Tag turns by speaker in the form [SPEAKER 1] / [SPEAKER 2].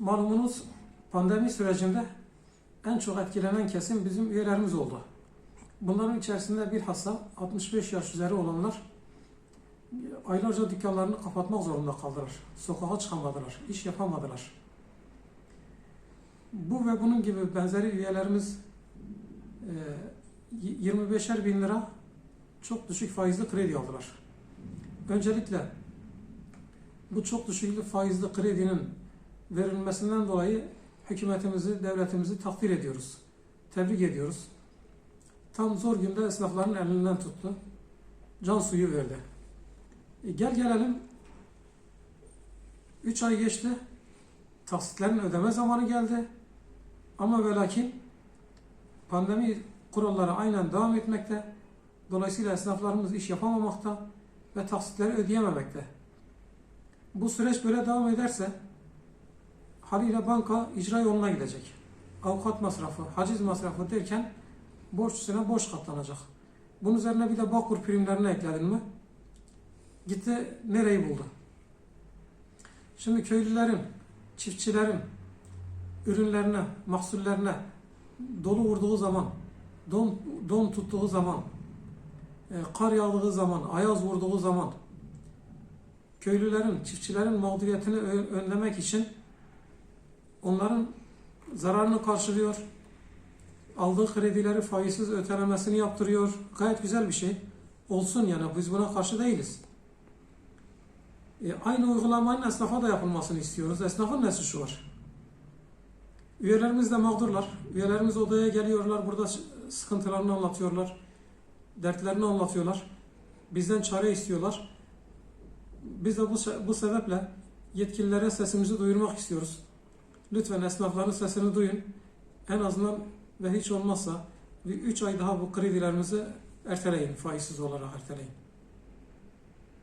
[SPEAKER 1] Malumunuz pandemi sürecinde en çok etkilenen kesim bizim üyelerimiz oldu. Bunların içerisinde bilhassa 65 yaş üzeri olanlar aylarca dükkanlarını kapatmak zorunda kaldılar. Sokağa çıkamadılar, iş yapamadılar. Bu ve bunun gibi benzeri üyelerimiz e, 25'er bin lira çok düşük faizli kredi aldılar. Öncelikle bu çok düşük faizli kredinin verilmesinden dolayı hükümetimizi, devletimizi takdir ediyoruz. Tebrik ediyoruz. Tam zor günde esnafların elinden tuttu. Can suyu verdi. E, gel gelelim 3 ay geçti. Taksitlerin ödeme zamanı geldi. Ama ve lakin pandemi kuralları aynen devam etmekte. Dolayısıyla esnaflarımız iş yapamamakta ve taksitleri ödeyememekte. Bu süreç böyle devam ederse haliyle banka icra yoluna gidecek. Avukat masrafı, haciz masrafı derken borç üstüne borç katlanacak. Bunun üzerine bir de Bağkur primlerini ekledin mi? Gitti nereyi buldu? Şimdi köylülerin, çiftçilerin ürünlerine, mahsullerine dolu vurduğu zaman, don, don tuttuğu zaman, e, kar yağdığı zaman, ayaz vurduğu zaman köylülerin, çiftçilerin mağduriyetini önlemek için onların zararını karşılıyor. Aldığı kredileri faizsiz ötelemesini yaptırıyor. Gayet güzel bir şey. Olsun yani biz buna karşı değiliz. E, aynı uygulamanın esnafa da yapılmasını istiyoruz. Esnafın ne suçu var? Üyelerimiz de mağdurlar. Üyelerimiz odaya geliyorlar. Burada sıkıntılarını anlatıyorlar. Dertlerini anlatıyorlar. Bizden çare istiyorlar. Biz de bu, bu sebeple yetkililere sesimizi duyurmak istiyoruz. Lütfen esnafların sesini duyun. En azından ve hiç olmazsa bir 3 ay daha bu kredilerimizi erteleyin, faizsiz olarak erteleyin.